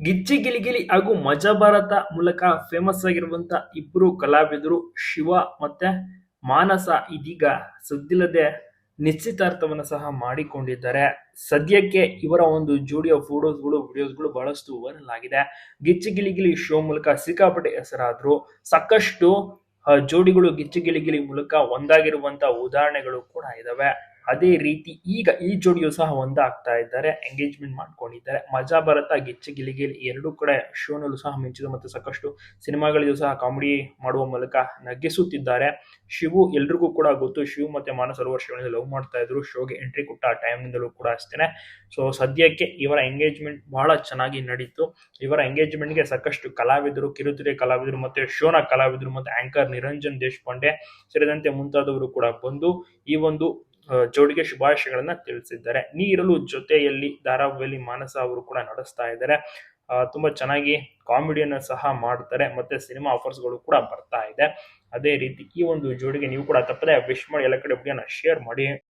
ಗಿಚ್ಚಿ ಗಿಲಿಗಿಲಿ ಹಾಗೂ ಮಜಾ ಭಾರತ ಮೂಲಕ ಫೇಮಸ್ ಆಗಿರುವಂತ ಇಬ್ಬರು ಕಲಾವಿದರು ಶಿವ ಮತ್ತೆ ಮಾನಸ ಇದೀಗ ಸುದ್ದಿಲ್ಲದೆ ನಿಶ್ಚಿತಾರ್ಥವನ್ನು ಸಹ ಮಾಡಿಕೊಂಡಿದ್ದಾರೆ. ಸದ್ಯಕ್ಕೆ ಇವರ ಒಂದು ಜೋಡಿಯ ಫೋಟೋಸ್ಗಳು ವಿಡಿಯೋಸ್ಗಳು ಬಹಳಷ್ಟು ವೈರಲ್ ಆಗಿದೆ. ಗಿಚ್ಚಿ ಗಿಲಿಗಿಲಿ ಶೋ ಮೂಲಕ ಸಿಕ್ಕಾಪಟ್ಟೆ ಹೆಸರಾದ್ರು. ಸಾಕಷ್ಟು ಜೋಡಿಗಳು ಗಿಚ್ಚಿ ಗಿಲಿಗಿಲಿ ಮೂಲಕ ಒಂದಾಗಿರುವಂತ ಉದಾಹರಣೆಗಳು ಕೂಡ ಇದಾವೆ. ಅದೇ ರೀತಿ ಈಗ ಈ ಜೋಡಿಯು ಸಹ ಒಂದಾಗ್ತಾ ಇದ್ದಾರೆ ಎಂಗೇಜ್ಮೆಂಟ್ ಮಾಡ್ಕೊಂಡಿದ್ದಾರೆ. ಮಜಾ ಬರುತ್ತಾ ಗಿಚ್ಚಿ ಗಿಲಿಗಿಲಿ ಎರಡೂ ಕಡೆ ಶೋನಲ್ಲೂ ಸಹ ಮಿಂಚಿದ ಮತ್ತು ಸಾಕಷ್ಟು ಸಿನಿಮಾಗಳಿಗೂ ಸಹ ಕಾಮಿಡಿ ಮಾಡುವ ಮೂಲಕ ನಗಿಸುತ್ತಿದ್ದಾರೆ ಶಿವು ಎಲ್ರಿಗೂ ಕೂಡ ಗೊತ್ತು, ಶಿವು ಮತ್ತೆ ಮಾನಸ ಹಲವು ವರ್ಷಗಳಿಂದ ಲವ್ ಮಾಡ್ತಾ ಇದ್ರು. ಶೋಗೆ ಎಂಟ್ರಿ ಕೊಟ್ಟ ಆ ಟೈಮ್ನಿಂದಲೂ ಕೂಡ ಅಷ್ಟೇನೆ. ಸೊ ಸದ್ಯಕ್ಕೆ ಇವರ ಎಂಗೇಜ್ಮೆಂಟ್ ಬಹಳ ಚೆನ್ನಾಗಿ ನಡೀತು. ಇವರ ಎಂಗೇಜ್ಮೆಂಟ್ಗೆ ಸಾಕಷ್ಟು ಕಲಾವಿದರು, ಕಿರುತೆರೆ ಕಲಾವಿದರು ಮತ್ತೆ ಶೋನ ಕಲಾವಿದರು ಮತ್ತೆ ಆಂಕರ್ ನಿರಂಜನ್ ದೇಶಪಾಂಡೆ ಸೇರಿದಂತೆ ಮುಂತಾದವರು ಕೂಡ ಬಂದು ಈ ಒಂದು ಜೋಡಿಗೆ ಶುಭಾಶಯಗಳನ್ನ ತಿಳಿಸಿದ್ದಾರೆ. ನೀರಲು ಜೊತೆಯಲ್ಲಿ ಧಾರಾವಾಹಿಯಲ್ಲಿ ಮಾನಸ ಅವರು ಕೂಡ ನಡೆಸ್ತಾ ಇದ್ದಾರೆ. ತುಂಬಾ ಚೆನ್ನಾಗಿ ಕಾಮಿಡಿಯನ್ನ ಸಹ ಮಾಡ್ತಾರೆ. ಮತ್ತೆ ಸಿನಿಮಾ ಆಫರ್ಸ್ಗಳು ಕೂಡ ಬರ್ತಾ ಇದೆ. ಅದೇ ರೀತಿ ಈ ಒಂದು ಜೋಡಿಗೆ ನೀವು ಕೂಡ ತಪ್ಪದೆ ವಿಶ್ ಮಾಡಿ ಎಲ್ಲ ಕಡೆ ಶೇರ್ ಮಾಡಿ.